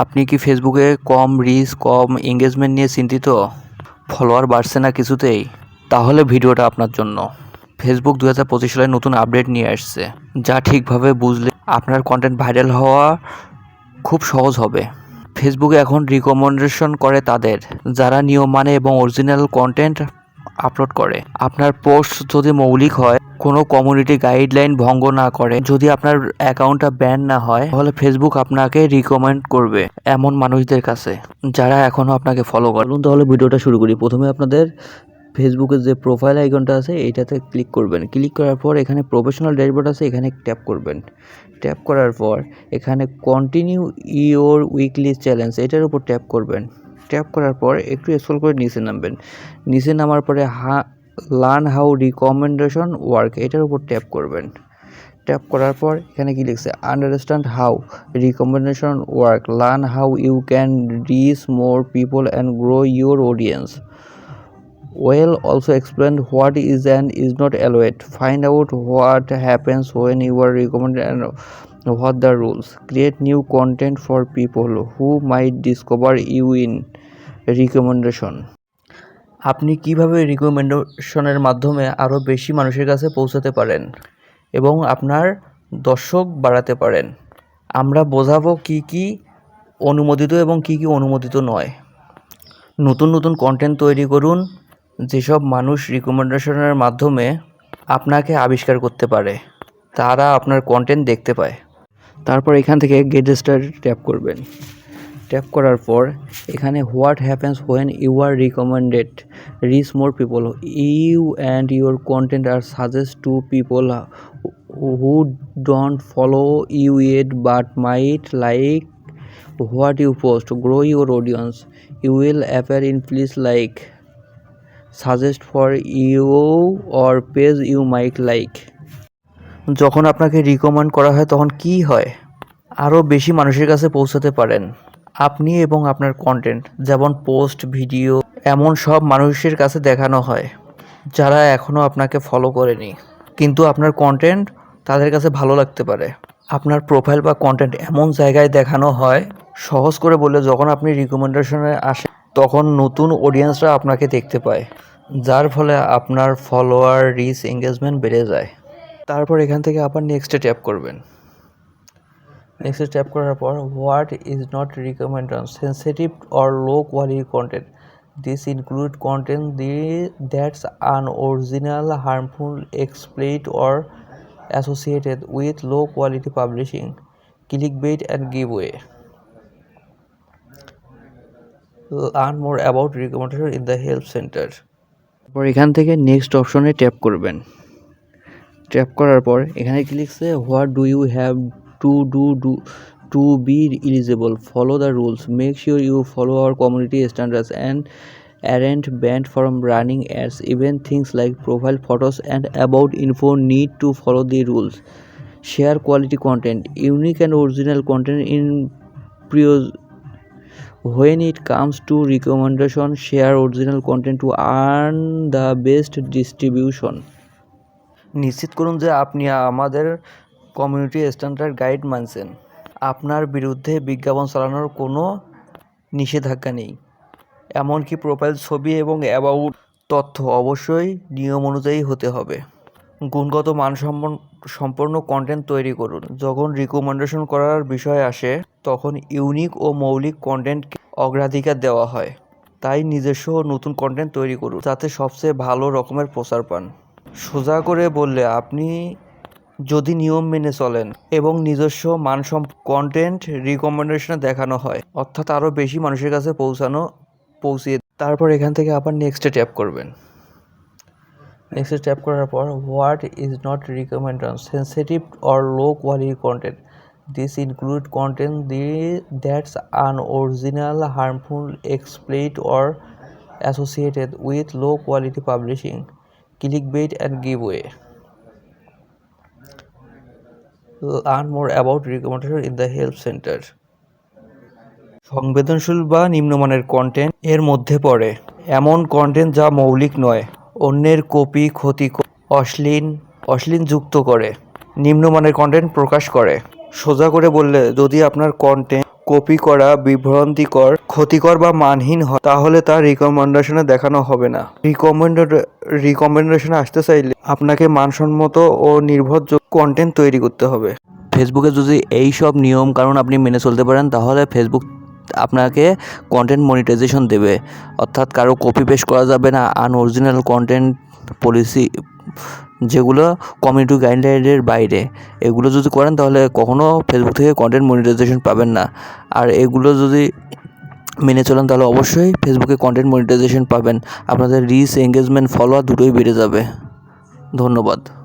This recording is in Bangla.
আপনি কি ফেসবুকে কম রিচ, কম এঙ্গেজমেন্ট নিয়ে চিন্তিত? ফলোয়ার বাড়ছে না কিছুতেই? তাহলে ভিডিওটা আপনার জন্য। ফেসবুক দু হাজার পঁচিশ সালে নতুন আপডেট নিয়ে আসছে, যা ঠিকভাবে বুঝলে আপনার কন্টেন্ট ভাইরাল হওয়া খুব সহজ হবে। ফেসবুকে এখন রিকমেন্ডেশন করে তাদের, যারা নিয়ম মানে এবং অরিজিনাল কন্টেন্ট আপলোড করে। আপনার পোস্ট যদি মৌলিক হয় কোনো কমিউনিটি গাইডলাইন ভঙ্গ না করে, যদি আপনার অ্যাকাউন্টটা ব্যান না হয়, তাহলে ফেসবুক আপনাকে রিকমেন্ড করবে এমন মানুষদের কাছে, যারা এখনও আপনাকে ফলো করে। তাহলে ভিডিওটা শুরু করি। প্রথমে আপনাদের ফেসবুকের যে প্রোফাইল আইকনটা আছে, এইটাতে ক্লিক করবেন। ক্লিক করার পর এখানে প্রফেশনাল ড্যাশবোর্ড আছে, এখানে ট্যাপ করবেন। ট্যাপ করার পর এখানে কন্টিনিউ ইওর উইকলি চ্যালেঞ্জ এটার উপর ট্যাপ করবেন। ট্যাপ করার পর একটু স্ক্রল করে নিচে নামবেন। নিচে নামার পরে হা লার্ন হাউ রিকমেন্ডেশন ওয়ার্ক এটার উপর ট্যাপ করবেন ট্যাপ করার পর এখানে কি লিখছে understand how recommendation work learn how you can reach more people and grow your audience Well also explained what is and is not allowed. Find out what happens when you are recommended and what the rules. Create new content for people who might discover you in recommendation. আপনি কীভাবে রিকমেন্ডেশনের মাধ্যমে আরও বেশি মানুষের কাছে পৌঁছাতে পারেন এবং আপনার দর্শক বাড়াতে পারেন? আমরা বোঝাবো কি কি অনুমোদিত এবং কি কি অনুমোদিত নয়। নতুন নতুন কন্টেন্ট তৈরি করুন, যেসব মানুষ রিকমেন্ডেশনের মাধ্যমে আপনাকে আবিষ্কার করতে পারে, তারা আপনার কন্টেন্ট দেখতে পায়। তারপর এখান থেকে গেট স্টার্ট ট্যাপ করবেন। ট্যাপ করার পর এখানে what happens when you are recommended reach more people you and your content are suggest to people who don't follow you it but might like what you post. Grow your audience. You will appear in places like suggest for you or page you might like. যখন আপনাকে রিকমেন্ড করা হয়, তখন কি হয়? আরও বেশি মানুষের কাছে পৌঁছাতে পারেন। আপনি এবং আপনার কন্টেন্ট যেমন পোস্ট ভিডিও এমন সব মানুষের কাছে দেখানো হয়, যারা এখনও আপনাকে ফলো করেনি। কিন্তু আপনার কন্টেন্ট তাদের কাছে ভালো লাগতে পারে। আপনার প্রোফাইল বা কন্টেন্ট এমন জায়গায় দেখানো হয়, সহজ করে বললে যখন আপনি রিকমেন্ডেশনে আসেন, তখন নতুন অডিয়েন্সরা আপনাকে দেখতে পায়, যার ফলে আপনার ফলোয়ার রিচ এঙ্গেজমেন্ট বেড়ে যায়। তারপর এখান থেকে আবার নেক্সটে ট্যাপ করবেন। নেক্সটে ট্যাপ করার পর what is not recommended sensitive or low quality content this include content the that's unoriginal harmful exploit or associated with low quality publishing, clickbait, and giveaway. Learn more about recommendation in the help centre তারপর এখান থেকে নেক্সট অপশনে ট্যাপ করবেন। ট্যাপ করার পর এখানে কি লিখছে what do you have to do do to be eligible follow the rules make sure you follow our community standards and aren't banned from running ads even things like profile photos and about info need to follow the rules share quality content unique and original content in প্রিয়জ when it comes to recommendation share original content to earn the best distribution নিশ্চিত করুন যে আপনি আমাদের কমিউনিটি স্ট্যান্ডার্ড গাইড মানছেন। আপনার বিরুদ্ধে বিজ্ঞাপন চালানোর কোনো নিষেধাজ্ঞা নেই। এমনকি প্রোফাইল ছবি এবং অ্যাবাউট তথ্য অবশ্যই নিয়ম অনুযায়ী হতে হবে। গুণগত মানসম্পন্ন, সম্পন্ন কন্টেন্ট তৈরি করুন। যখন রিকমেন্ডেশন করার বিষয় আসে, তখন ইউনিক ও মৌলিক কন্টেন্টকে অগ্রাধিকার দেওয়া হয়। তাই নিজস্ব নতুন কন্টেন্ট তৈরি করুন, যাতে সবচেয়ে ভালো রকমের প্রচার পান। সোজা করে বললে আপনি যদি নিয়ম মেনে চলেন এবং নিজস্ব মানসম্প কন্টেন্ট রিকমেন্ডেশনে দেখানো হয়, অর্থাৎ আরও বেশি মানুষের কাছে পৌঁছানো, পৌঁছিয়ে তারপর এখান থেকে আবার নেক্সটে ট্যাপ করবেন। নেক্সটে ট্যাপ করার পর what is not recommended sensitive or low quality content this include content the that's unoriginal harmful exploit or associated with low quality publishing clickbait and giveaway. Learn more about recommendation in the help centre সংবেদনশীল বা নিম্নমানের কন্টেন্ট এর মধ্যে পড়ে। এমন কন্টেন্ট যা মৌলিক নয়, অন্যের কপি, ক্ষতি অশ্লীল অশ্লীল যুক্ত করে। নিম্নমানের কন্টেন্ট প্রকাশ করে। সোজা করে বললে, যদি আপনার কন্টেন্ট কপি করা বিভ্রান্তিকর, ক্ষতিকর বা মানহীন হয়, তাহলে তা রিকমেন্ডেশনে দেখানো হবে না। রিকমেন্ডেড রিকমেন্ডেশনে আসতে চাইলে আপনাকে মানসম্মত ও নির্ভরযোগ্য কন্টেন্ট তৈরি করতে হবে। ফেসবুকে যদি এই সব নিয়ম কারণ আপনি মেনে চলতে পারেন, তাহলে ফেসবুক আপনাকে কন্টেন্ট মনিটাইজেশন দেবে। অর্থাৎ কারও কপি পেস্ট করা যাবে না আনঅরিজিনাল কন্টেন্ট পলিসি যেগুলো কমিউনিটি গাইডলাইনের বাইরে। এগুলো যদি করেন তাহলে কখনও ফেসবুক থেকে কন্টেন্ট মনিটাইজেশন পাবেন না। আর এগুলো যদি মেনে চলেন তাহলে অবশ্যই ফেসবুকে কন্টেন্ট মনিটাইজেশন পাবেন। আপনাদের রিচ এঙ্গেজমেন্ট ফলোয়ার দুটোই বেড়ে যাবে। ধন্যবাদ।